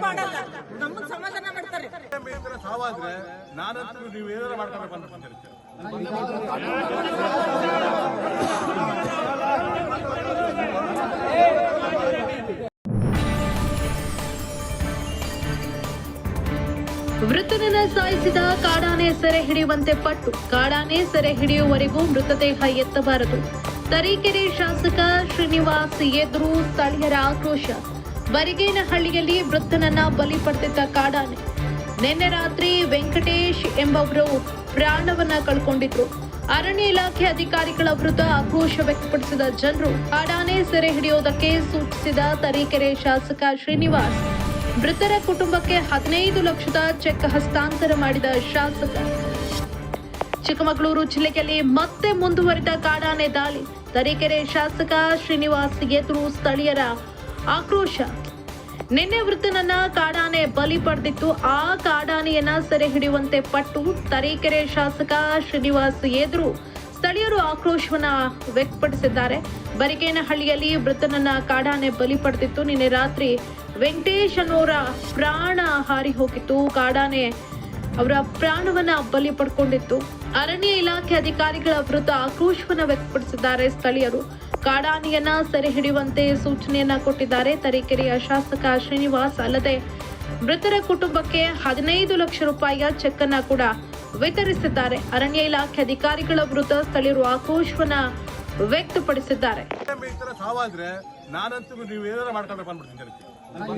ಮಾಡಲ್ಲ ಸಾವಾದ್ರೆ ನಾನಂತೂ ನೀವು ಏನಾರ ಸಾಯಿಸಿದ ಕಾಡಾನೆ ಸೆರೆ ಹಿಡಿಯುವಂತೆ ಪಟ್ಟು ಕಾಡಾನೆ ಸೆರೆ ಹಿಡಿಯುವವರೆಗೂ ಮೃತದೇಹ ಎತ್ತಬಾರದು. ತರೀಕೆರೆ ಶಾಸಕ ಶ್ರೀನಿವಾಸ್ ಎದುರು ಸ್ಥಳೀಯರ ಆಕ್ರೋಶ. ಬರಿಗೇನಹಳ್ಳಿಯಲ್ಲಿ ವೃದ್ಧನನ್ನ ಬಲಿ ಪಡೆದಿದ್ದ ಕಾಡಾನೆ. ನಿನ್ನೆ ರಾತ್ರಿ ವೆಂಕಟೇಶ್ ಎಂಬವರು ಪ್ರಾಣವನ್ನ ಕಳ್ಕೊಂಡಿದ್ರು. ಅರಣ್ಯ ಇಲಾಖೆ ಅಧಿಕಾರಿಗಳ ವಿರುದ್ಧ ಆಕ್ರೋಶ ವ್ಯಕ್ತಪಡಿಸಿದ ಜನರು ಕಾಡಾನೆ ಸೆರೆ ಹಿಡಿಯೋದಕ್ಕೆ ಸೂಚಿಸಿದ ತರೀಕೆರೆ ಶಾಸಕ ಶ್ರೀನಿವಾಸ್. ಮೃತರ ಕುಟುಂಬಕ್ಕೆ ಹದಿನೈದು ಲಕ್ಷದ ಚೆಕ್ ಹಸ್ತಾಂತರ ಮಾಡಿದ ಶಾಸಕ. ಚಿಕ್ಕಮಗಳೂರು ಜಿಲ್ಲೆಯಲ್ಲಿ ಮತ್ತೆ ಮುಂದುವರಿದ ಕಾಡಾನೆ ದಾಳಿ. ತರೀಕೆರೆ ಶಾಸಕ ಶ್ರೀನಿವಾಸ್ ಎದುರು ಸ್ಥಳೀಯರ ಆಕ್ರೋಶ. ನಿನ್ನೆ ವೃತ್ತನನ್ನ ಕಾಡಾನೆ ಬಲಿ ಪಡೆದಿತ್ತು. ಆ ಕಾಡಾನೆಯನ್ನ ಸೆರೆ ಹಿಡಿಯುವಂತೆ ಪಟ್ಟು ತರೀಕೆರೆ ಶಾಸಕ ಶ್ರೀನಿವಾಸ್ ಎದುರು ಸ್ಥಳೀಯರು ಆಕ್ರೋಶವನ್ನ ವ್ಯಕ್ತಪಡಿಸಿದ್ದಾರೆ. ಬರಿಗೇನಹಳ್ಳಿಯಲ್ಲಿ ಮೃತನನ್ನ ಕಾಡಾನೆ ಬಲಿ ಪಡೆದಿತ್ತು. ನಿನ್ನೆ ರಾತ್ರಿ ವೆಂಕಟೇಶ್ ಅನ್ನೋರ ಪ್ರಾಣ ಹಾರಿ ಹೋಗಿತ್ತು. ಕಾಡಾನೆ ಅವರ ಪ್ರಾಣವನ್ನ ಬಲಿ ಪಡ್ಕೊಂಡಿತ್ತು. ಅರಣ್ಯ ಇಲಾಖೆ ಅಧಿಕಾರಿಗಳ ವಿರುದ್ಧ ಆಕ್ರೋಶವನ್ನ ವ್ಯಕ್ತಪಡಿಸಿದ್ದಾರೆ ಸ್ಥಳೀಯರು. ಕಾಡಾನೆಯನ್ನ ಸೆರೆ ಹಿಡಿಯುವಂತೆ ಸೂಚನೆಯನ್ನ ಕೊಟ್ಟಿದ್ದಾರೆ ತರೀಕೆರೆಯ ಶಾಸಕ ಶ್ರೀನಿವಾಸ್. ಅಲ್ಲದೆ ಮೃತರ ಕುಟುಂಬಕ್ಕೆ ಹದಿನೈದು ಲಕ್ಷ ರೂಪಾಯಿಯ ಚೆಕ್ ಅನ್ನ ಕೂಡ ವಿತರಿಸಿದ್ದಾರೆ. ಅರಣ್ಯ ಇಲಾಖೆ ಅಧಿಕಾರಿಗಳ ವಿರುದ್ಧ ಸ್ಥಳೀಯರು ಆಕ್ರೋಶವನ್ನ ವ್ಯಕ್ತಪಡಿಸಿದ್ದಾರೆ. ಸಾವಾದ್ರೆ ನಾನಂತೂ ನೀವು ಏನಾರ ಮಾಡ್ಕೊಂಡ್ರೆ ಬಂದ್ಬಿಡ್ತೀನಿ ನಾನು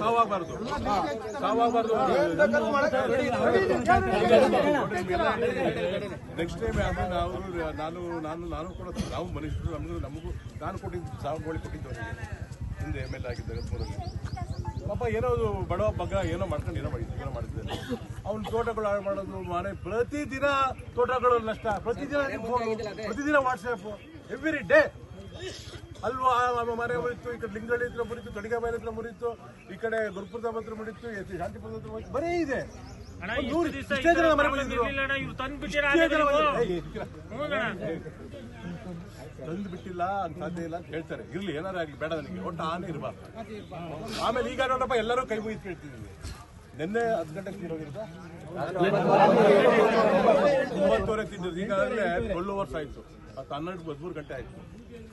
ಸಾವಾಗಬಾರ್ದು ಸಾವಾಗಬಾರ್ದು ನೆಕ್ಸ್ಟ್ ಟೈಮ್ ನಾವು ನಾನು ನಾನು ನಾನು ಕೂಡ ನಾವು ಮನುಷ್ಯರು ನಮಗೂ ನಮಗೂ ನಾನು ಕೊಟ್ಟಿದ್ದು ಸಾವುಗಳು ಕೊಟ್ಟಿದ್ದು ಹಿಂದೆ ಎಂ ಎಲ್ ಎ ಆಗಿದ್ದ ಜಗತ್ಪುರಲ್ಲಿ ಪಾಪ ಏನೋ ಬಡವ ಬಗ್ಗ ಏನೋ ಮಾಡ್ಕೊಂಡು ಏನೋ ಮಾಡಿದ್ದೆ ಏನೋ ಮಾಡಿದ್ದಾನೆ ಅವ್ನ ತೋಟಗಳು ಹಾಳು ಮಾಡೋದು ಮನೆ ಪ್ರತಿದಿನ ತೋಟಗಳು ನಷ್ಟ. ಪ್ರತಿದಿನ ಪ್ರತಿದಿನ ವಾಟ್ಸ್ಆಪ್ ಎವ್ರಿ ಡೇ ಅಲ್ವಾ? ನಮ್ಮ ಮನೆ ಮುರಿತು ಈ ಕಡೆ ಲಿಂಗಳ್ಳಿ ಹತ್ರ ಮುರಿತು ತೊಡಿಗಾಬಾಯಿ ಹತ್ರ ಮುರಿತು ಈ ಕಡೆ ಗುರುಪುರದ ಹತ್ರ ಮುರಿತು ಶಾಂತಿಪುರದ ಹತ್ರ ಮುರಿತು ಬರೀ ಇದೆ. ಮನೆ. ತಂದು ಬಿಟ್ಟಿಲ್ಲ ಅಂತ ಸಾಧ್ಯ ಇಲ್ಲ ಅಂತ ಹೇಳ್ತಾರೆ. ಇರ್ಲಿ ಏನಾರ ಆಗ್ಲಿ ಬೇಡ ನನಗೆ. ಒಟ್ಟು ಆನೆ ಇರಬಾರ್ದು. ಆಮೇಲೆ ಈಗ ನೋಡಪ್ಪ ಎಲ್ಲರೂ ಕೈ ಮುಗಿದು ಕೇಳ್ತಿದ್ದೀವಿ ನಿನ್ನೆ ಹತ್ತು ಗಂಟೆಗೆ ತೀರೋಗಿರ್ತಾ ಒಂಬತ್ತುವರೆ ತಿಂದಿದ್ದು ಈಗಾಗಲೇ ಟ್ವೆಲ್ ಅವರ್ಸ್ ಆಯಿತು. ಹತ್ತು ಹನ್ನೆರಡು ಹದಿಮೂರು ಗಂಟೆ ಆಯಿತು.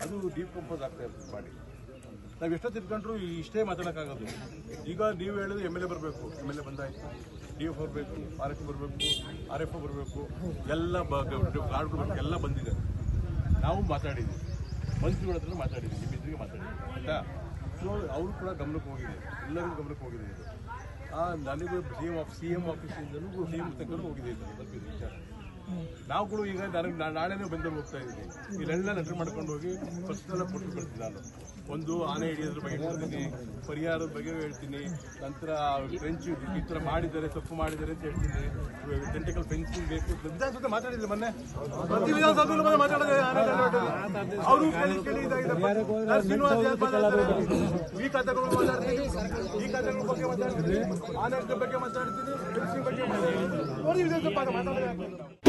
ಅದು ಡೀಪ್ ಕಂಪೋಸ್ ಆಗ್ತಾ ಇರ್ತದೆ ಮಾಡಿ ನಾವು ಎಷ್ಟೋ ತಿಳ್ಕೊಂಡ್ರು ಇಷ್ಟೇ ಮಾತಾಡೋಕ್ಕಾಗೋದು. ಈಗ ನೀವು ಹೇಳಿದ್ರೆ ಎಂ ಎಲ್ ಎ ಬರಬೇಕು. ಎಂ ಎಲ್ ಎ ಬಂದಾಯ್ತು. ಡಿ ಎಫ್ ಬರಬೇಕು ಆರ್ ಎಫ್ ಬರಬೇಕು ಆರ್ ಎಫ್ ಬರಬೇಕು. ಎಲ್ಲ ಕಾರ್ಡ್ಗಳು ಬರಬೇಕು. ಎಲ್ಲ ಬಂದಿದೆ. ನಾವು ಮಾತಾಡಿದ್ವಿ. ಮಂತ್ರಿಗಳ ಹತ್ರ ಮಾತಾಡಿದ್ವಿ. ನಿಮ್ಮ ಇದ್ರಿಗೆ ಮಾತಾಡಿದ್ವಿ. ಆಯ್ತಾ? ಸೊ ಅವರು ಕೂಡ ಗಮನಕ್ಕೆ ಹೋಗಿದೆ. ಎಲ್ಲರಿಗೂ ಗಮನಕ್ಕೆ ಹೋಗಿದೆ ಇದು. ಆ, ನನಗೂ ಸಿ ಎಂ ಆಫ್ ಸಿ ಆಫೀಸಿಂದಲೂ ಸಿ ಎಂ ತನಕ ಹೋಗಿದೆ ತಲುಪಿದೆ ವಿಚಾರ. ನಾವುಗಳು ಈಗ ನನಗೆ ನಾಳೆನೇ ಬೆಂಗಳೂರು ಹೋಗ್ತಾ ಇದ್ದೀನಿ. ಇಲ್ಲೆಲ್ಲ ನೆಟ್ರು ಮಾಡ್ಕೊಂಡು ಹೋಗಿ ಪರ್ಸನಲ್ ಕೊಟ್ಟು ಬರ್ತೀನಿ ನಾನು. ಒಂದು ಆನೆ ಹಿಡಿಯೋದ್ರ ಬಗ್ಗೆ ಹೇಳ್ತೀನಿ, ಪರಿಹಾರದ ಬಗ್ಗೆ ಹೇಳ್ತೀನಿ, ನಂತರ ಫ್ರೆಂಚ್ ಈ ಥರ ಮಾಡಿದ್ದಾರೆ, ತಪ್ಪು ಮಾಡಿದ್ದಾರೆ ಅಂತ ಹೇಳ್ತೀನಿ. ಟೆಂಟಿಕಲ್ ಫೆನ್ಸಿಂಗ್ ಬೇಕು ಜೊತೆ ಮಾತಾಡಿಲ್ಲ ಮೊನ್ನೆ. ಪ್ರತಿ ವಿಧಾನಸಭೆಯಲ್ಲೂ ಬಂದು ಗಲಾಟೆ. ಅವರು ಕೇಳಿ ಕೇಳಿ. ನಾನು ಶ್ರೀನಿವಾಸ್ ಈ ಕಥೆಗಳು ಮಾತಾಡ್ತೀನಿ. ಈ ಕಥೆಗಳ ಬಗ್ಗೆ ಮಾತಾಡ್ತೀನಿ. ಆನೆ ಬಗ್ಗೆ ಮಾತಾಡ್ತೀನಿ. ಫೆನ್ಸಿಂಗ್ ಬಗ್ಗೆ ಮಾತಾಡ್ತೀನಿ.